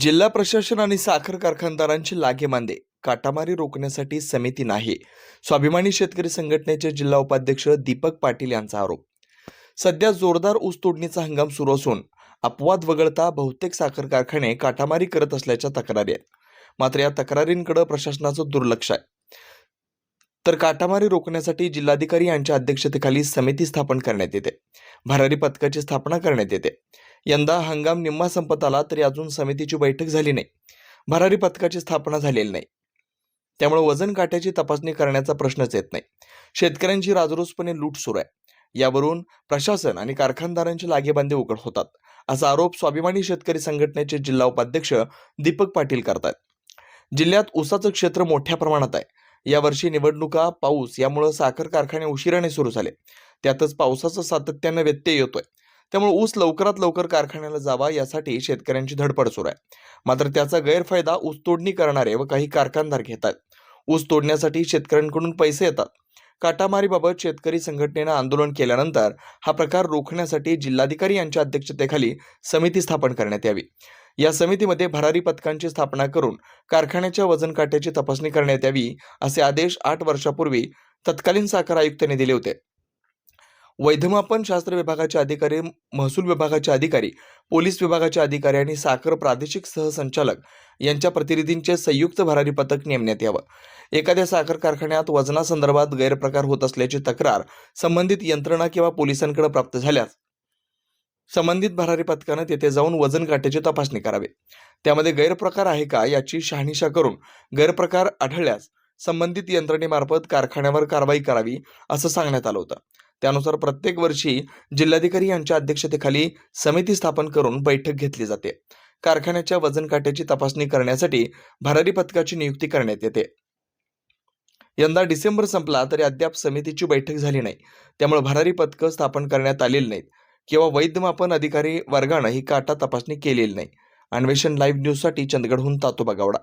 जिल्हा प्रशासन आणि साखर कारखानदारांची लागेमांदे काटामारी रोखण्यासाठी समिती नाही. स्वाभिमानी शेतकरी संघटनेचे जिल्हा उपाध्यक्ष दीपक पाटील यांचा आरोप. सध्या जोरदार ऊस तोडणीचा हंगाम सुरू असून अपवाद वगळता बहुतेक साखर कारखाने काटामारी करत असल्याच्या तक्रारी आहेत. मात्र या तक्रारींकडे प्रशासनाचं दुर्लक्ष आहे. तर काटामारी रोखण्यासाठी जिल्हाधिकारी यांच्या अध्यक्षतेखाली समिती स्थापन करण्यात येते. भरारी पथकाची स्थापना करण्यात येते. यंदा हंगाम निम्मा संपत आला तरी अजून समितीची बैठक झाली नाही. भरारी पथकाची स्थापना झालेली नाही. त्यामुळे वजन काट्याची तपासणी करण्याचा प्रश्नच येत नाही. शेतकऱ्यांची राजरोसपणे लूट सुरू आहे. यावरून प्रशासन आणि कारखानदारांचे लागेबांधे उघड होतात असा आरोप स्वाभिमानी शेतकरी संघटनेचे जिल्हा उपाध्यक्ष दीपक पाटील करतात जिल्ह्यात ऊसाचं क्षेत्र मोठ्या प्रमाणात आहे. यावर्षी निवडणुका पाऊस यामुळे साखर कारखाने उशिराने सुरू झाले. त्यातच पावसाचा सातत्यानं व्यत्यय येतोय. त्यामुळे ऊस लवकरात लवकर कारखान्याला जावा यासाठी शेतकऱ्यांची धडपड सुरू आहे. मात्र त्याचा गैरफायदा ऊस तोडणी करणारे व काही कारखानदार घेतात. ऊस तोडण्यासाठी शेतकऱ्यांकडून पैसे येतात. काटामारीबाबत शेतकरी संघटनेनं आंदोलन केल्यानंतर हा प्रकार रोखण्यासाठी जिल्हाधिकारी यांच्या अध्यक्षतेखाली समिती स्थापन करण्यात यावी. या समितीमध्ये भरारी पथकांची स्थापना करून कारखान्याच्या वजन काट्याची तपासणी करण्यात यावी असे आदेश आठ वर्षापूर्वी तत्कालीन साखर आयुक्तांनी दिले होते. वैधमापन शास्त्र विभागाचे अधिकारी महसूल विभागाचे अधिकारी पोलीस विभागाचे अधिकारी आणि साखर प्रादेशिक सहसंचालक यांच्या प्रतिनिधींचे संयुक्त भरारी पथक नेमण्यात यावं. एखाद्या साखर कारखान्यात वजनासंदर्भात गैरप्रकार होत असल्याची तक्रार संबंधित यंत्रणा किंवा पोलिसांकडे प्राप्त झाल्यास संबंधित भरारी पथकानं तेथे जाऊन वजन काट्याची तपासणी करावी. त्यामध्ये गैरप्रकार आहे का याची शहानिशा करून गैरप्रकार आढळल्यास संबंधित यंत्रणेमार्फत कारखान्यावर कारवाई करावी असं सांगण्यात आलं होतं. त्यानुसार प्रत्येक वर्षी जिल्हाधिकारी यांच्या अध्यक्षतेखाली समिती स्थापन करून बैठक घेतली जाते. कारखान्याच्या वजन काट्याची तपासणी करण्यासाठी भरारी पथकाची नियुक्ती करण्यात येते. यंदा डिसेंबर संपला तरी अद्याप समितीची बैठक झाली नाही. त्यामुळे भरारी पथकं स्थापन करण्यात आलेली नाहीत. किंवा वैद्यमापन अधिकारी वर्गानं ही काटा तपासणी केलेली नाही. अन्वेषण लाईव्ह न्यूजसाठी चंदगडहून तातोबा गावडा.